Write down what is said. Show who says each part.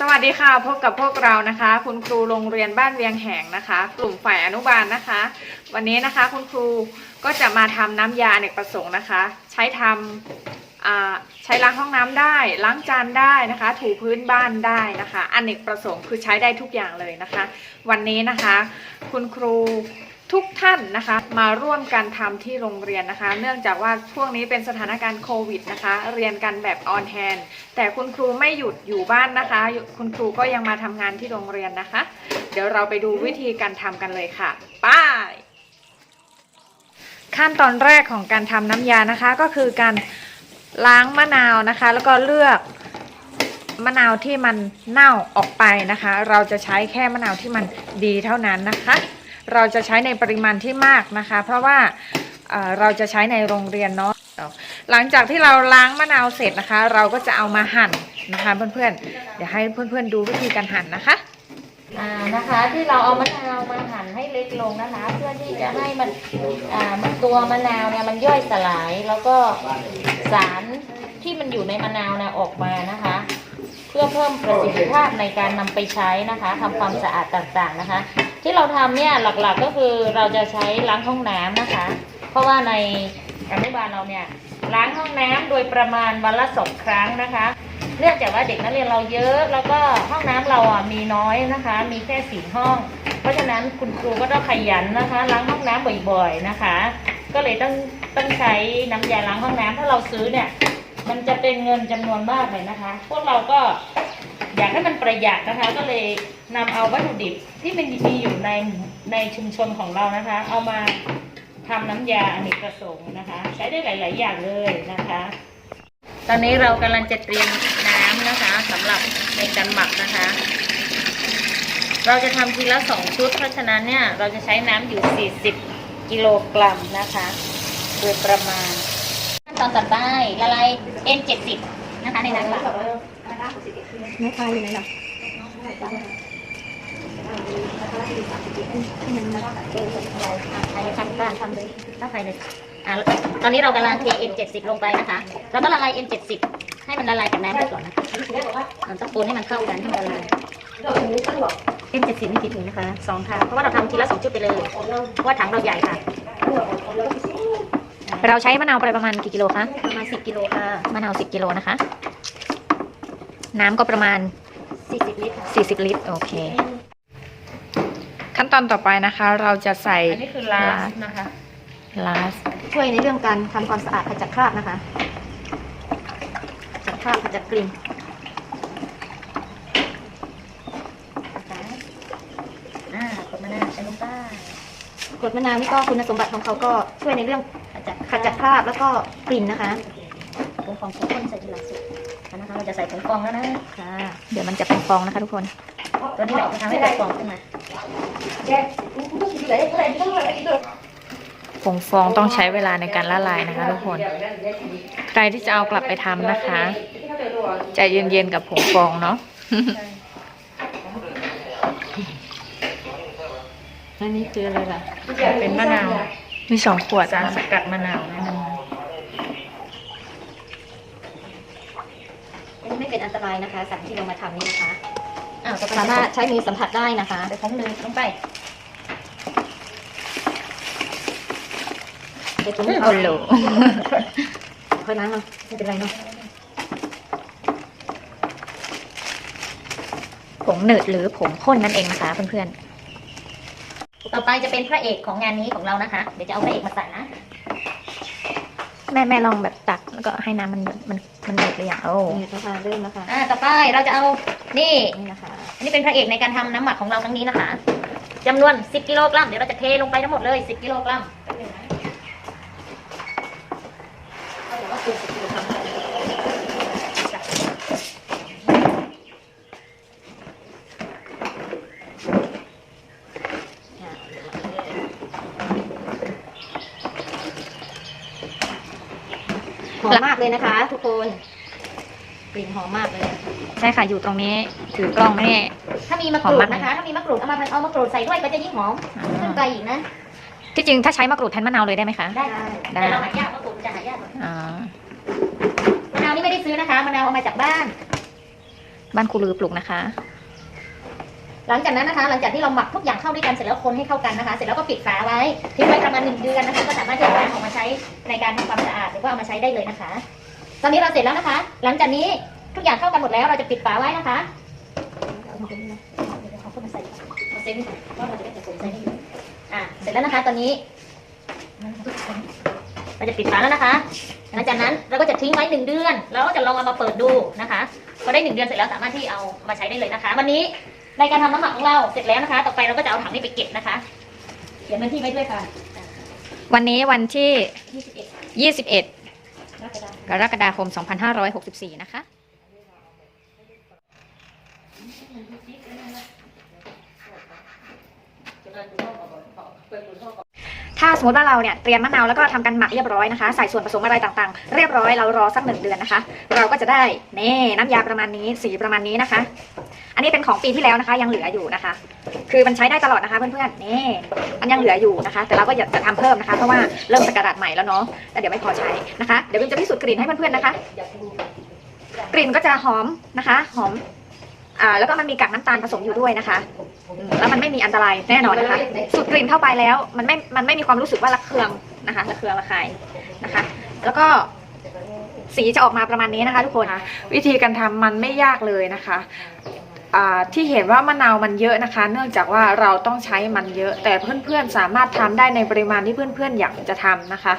Speaker 1: สวัสดีค่ะพบกับพวกเรานะคะ คุณครูโรงเรียนบ้านเวียงแหงนะคะ กลุ่มฝ่ายอนุบาลนะคะ วันนี้นะคะคุณครูก็จะมาทำน้ำยาอเนกประสงค์นะคะ ใช้ทำอ่าใช้ล้างห้องน้ำได้ ล้างจานได้นะคะ ถูพื้นบ้านได้นะคะอเนกประสงค์คือใช้ได้ทุกอย่างเลยนะคะ วันนี้นะคะ คุณครู ทุกท่านนะคะมาร่วมกันทำที่โรงเรียนนะคะ เนื่องจากว่าช่วงนี้เป็นสถานการณ์โควิดนะคะ เรียนกันแบบออนแฮนแต่คุณครูไม่หยุดอยู่บ้านนะคะ คุณครูก็ยังมาทำงานที่โรงเรียนนะคะ เดี๋ยวเราไปดูวิธีการทำกันเลยค่ะป้ายขั้นตอนแรกของการทำน้ำยานะคะ ก็คือการล้างมะนาวนะคะ แล้วก็เลือกมะนาวที่มันเน่าออกไปนะคะ เราจะใช้แค่มะนาวที่มันดีเท่านั้นนะคะ เราจะใช้ในปริมาณที่มากนะคะ เพราะว่าเราจะใช้ในโรงเรียนเนาะหลังจากที่เราล้างมะนาวเสร็จนะคะ เราก็จะเอามาหั่นนะคะเพื่อนๆเดี๋ยวให้เพื่อนๆดูวิธีการหั่นนะคะ
Speaker 2: อ่านะคะที่เราเอามะนาวมาหั่นให้เล็กลงนะคะ เพื่อที่จะให้มันอ่ามันตัวมะนาวเนี่ยมันย่อยสลายแล้วก็สารที่มันอยู่ในมะนาวเนี่ยออกมานะคะ เพื่อเพิ่มประสิทธิภาพในการนำไปใช้นะคะทำความสะอาดต่างๆนะคะ ที่เราทำเนี่ยหลักๆก็คือเราจะใช้ล้างห้องน้ำนะคะ เพราะว่าในอนุบาลเราเนี่ยล้างห้องน้ำโดยประมาณวันละสองครั้งนะคะเนื่องจากว่าเด็กนักเรียนเราเยอะ แล้วก็ห้องน้ำเราอะมีน้อยนะคะ มีแค่สี่ห้อง เพราะฉะนั้นคุณครูก็ต้องขยันนะคะล้างห้องน้ำบ่อยๆนะคะ ก็เลยต้องต้องใช้น้ำยาล้างห้องน้ำถ้าเราซื้อเนี่ย มันจะเป็นเงินจำนวนมากเลยนะคะ พวกเราก็อยากให้มันประหยัดนะคะ ก็เลย นำเอาวัตถุดิบที่มันมีอยู่ในในชุมชนของเรานะคะ เอามาทำน้ำยาอเนกประสงค์นะคะ ใช้ได้หลาย ๆ อย่างเลยนะคะ ตอนนี้เรากำลังจะเตรียมน้ำนะคะสำหรับในการหมักนะคะ เราจะทำทีละสองชุด เพราะฉะนั้นเนี่ยเราจะใช้น้ำอยู่ 40 กิโลกรัมนะคะ โดยประมาณขั้นตอนต่อไปละลาย N70 นะคะในน้ำหมัก
Speaker 3: ไม่คายอยู่ไหนหรอ
Speaker 2: ใครทำก็ทำเลยถ้าใครเลยอะ ตอนนี้เรากำลังเท N70 ลงไปนะคะเราต้องละลาย N70 ให้มันละลายกับน้ำไปก่อนนะคะมันต้องคนให้มันเข้ากันให้มันละลาย N70 นี่กี่ถุงนะคะสองถังเพราะว่าเราทำทีละสองชุดไปเลย เพราะว่าถังเราใหญ่ค่ะ
Speaker 3: เราใช้มะนาวไปประมาณกี่กิโลคะ
Speaker 2: ประมาณ10กิโลค่ะ
Speaker 3: มะนาว10กิโลนะคะ น้ำก็ประมาณ
Speaker 2: 40 ลิตรค่ะ
Speaker 3: 40 ลิตร โอเค ขั้นตอนต่อไปนะคะ เราจะใส่
Speaker 2: อันนี้คือลาสนะคะ
Speaker 3: ลาส
Speaker 4: ช่วยในเรื่องการทำความสะอาดขจัดคราบนะคะขจัดคราบขจัดกลิ่น
Speaker 2: อ่ากดมะนาวใส่ลงไป
Speaker 4: กรดมะนาวนี่ก็คุณสมบัติของเขาก็ช่วยในเรื่อง
Speaker 2: ขจัด
Speaker 4: ขจัดคราบแล้วก็กลิ่นนะคะ
Speaker 2: ผงฟองข้นใส่ทีหลังสุดนะคะเราจะใส่ผงฟองแล้วนะ
Speaker 4: ค่ะ
Speaker 3: เดี๋ยวมันจะเป็นฟองนะคะทุกคน
Speaker 2: ตัวนี้แหละจะทำให้เกิดฟองขึ้นมา
Speaker 3: ผงฟองต้องใช้เวลาในการละลายนะคะทุกคน ใครที่จะเอากลับไปทำนะคะใจเย็นๆกับผงฟองเนาะ
Speaker 2: อันนี้คืออะไรล่ะ
Speaker 3: เป็นมะนาว มีสองขวด
Speaker 2: สาร
Speaker 3: น
Speaker 2: สกัดมะนาวนะคะ
Speaker 4: อันไม่เป็นอันตรายนะคะสัตว์ที่เรามาทำนี่นะคะ
Speaker 2: อ้าวต่อไป
Speaker 4: สามารถใช้มือสัมผัสได้นะคะ
Speaker 2: ใส่ผงเนยลงไป
Speaker 4: ใช้ถุง
Speaker 3: โอ้โห
Speaker 4: ค่อยล้างเนาะไม่เป็นไรเนาะ
Speaker 3: ผงหนืดหรือผงข้นนั่นเองนะคะเพื่อน
Speaker 2: ต่อไปจะเป็นพระเอกของงานนี้ของเรานะคะ เดี๋ยวจะเอาพระเอกมาใส่นะ
Speaker 3: ๆแม่แม่ลองแบบตักแล้วก็ให้น้ำมันมันมันเดือดหรือยังโอ้
Speaker 4: นี่นะคะเริ่มแล้วค่ะ
Speaker 2: อ่าต่อไปเราจะเอานี่
Speaker 4: นี่นะคะ
Speaker 2: อันนี้เป็นพระเอกในการทำน้ำหมักของเราครั้งนี้นะคะจำนวน 10 กิโลกรัมเดี๋ยวเราจะเทลงไปทั้งหมดเลย 10 กิโลกรัม
Speaker 4: หอมมากเลยนะคะ ทุกคนกลิ่นหอมมากเลย
Speaker 3: ใช่ค่ะอยู่ตรงนี้ถือกล้องนี่
Speaker 2: ถ้ามีมะกรูดนะคะ ถ้ามีมะกรูดเอามาเอามะกรูดใส่ด้วยก็จะยิ่งหอมขึ้นไปอีกนะ
Speaker 3: ที่จริงถ้าใช้มะกรูดแทนมะนาวเลยได้ไหมคะ
Speaker 2: ได้ค่ะ
Speaker 3: ได้
Speaker 2: แต่เราหายากมะกรูดจะหายากกว่า
Speaker 3: อ๋อ
Speaker 2: มะนาวนี่ไม่ได้ซื้อนะคะมะนาวเอามาจากบ้าน
Speaker 3: บ้านครูลือปลูกนะคะ
Speaker 4: หลังจากนั้นนะคะ หลังจากที่เราหมักทุกอย่างเข้าด้วยกันเสร็จแล้วคนให้เข้ากันนะคะ เสร็จแล้วก็ปิดฝาไว้ทิ้งไว้ประมาณหนึ่งเดือนนะคะ ก็สามารถที่จะเอาออกมาใช้ในการทำความสะอาดหรือว่าเอามาใช้ได้เลยนะคะ ตอนนี้เราเสร็จแล้วนะคะ หลังจากนี้ ทุกอย่างเข้ากันหมดแล้วเราจะปิดฝาไว้นะคะเอาเข้ามาใส่เอาเซ็นว่าเราจะได้ผสมใส่ได้อยู่อะเสร็จแล้วนะคะตอนนี้ เราจะปิดฝาแล้วนะคะ หลังจากนั้นเราก็จะทิ้งไว้หนึ่งเดือน แล้วก็จะลองเอามาเปิดดูนะคะพอได้หนึ่งเดือนเสร็จแล้วสามารถที่เอามาใช้ได้เลยนะคะ วันนี้ในการทำน้ำหมักของเราเสร็จแล้วนะคะ ต่อไปเราก็จะเอาถังนี้ไปเก็บนะคะเขียนวันที่ไว้ด้วยค่ะ
Speaker 3: วันนี้วันที่
Speaker 4: 21
Speaker 3: 21
Speaker 4: กรกฎาคม
Speaker 3: กรกฎาคม2564 นะคะ
Speaker 1: ถ้าสมมติว่าเราเนี่ยเตรียมมะนาวแล้วก็ทำการหมักเรียบร้อยนะคะ ใส่ส่วนผสมอะไรต่างๆ เรียบร้อยเรารอสักหนึ่งเดือนนะคะ เราก็จะได้เน่น้ำยาประมาณนี้สีประมาณนี้นะคะ อันนี้เป็นของปีที่แล้วนะคะ ยังเหลืออยู่นะคะ คือมันใช้ได้ตลอดนะคะเพื่อนๆนี่มันยังเหลืออยู่นะคะ แต่เราก็อยากจะทำเพิ่มนะคะเพราะว่าเริ่มสกัดใหม่แล้วเนาะแต่เดี๋ยวไม่พอใช้นะคะ เดี๋ยววิมจะพิสูจน์กลิ่นให้เพื่อนๆนะคะ กลิ่นก็จะหอมนะคะ หอมอ่าแล้วก็มันมีกากน้ำตาลผสมอยู่ด้วยนะคะ แล้วมันไม่มีอันตรายแน่นอนนะคะ สูดกลิ่นเข้าไปแล้ว มันไม่ มันไม่มีความรู้สึกว่าระเคืองนะคะระเคืองระคายนะคะ แล้วก็สีจะออกมาประมาณนี้นะคะ ทุกคน
Speaker 5: วิธีการทำมันไม่ยากเลยนะคะที่เห็นว่ามะนาวมันเยอะนะคะ เนื่องจากว่าเราต้องใช้มันเยอะ แต่เพื่อนๆสามารถทำได้ในปริมาณที่เพื่อนๆอยากจะทำนะคะ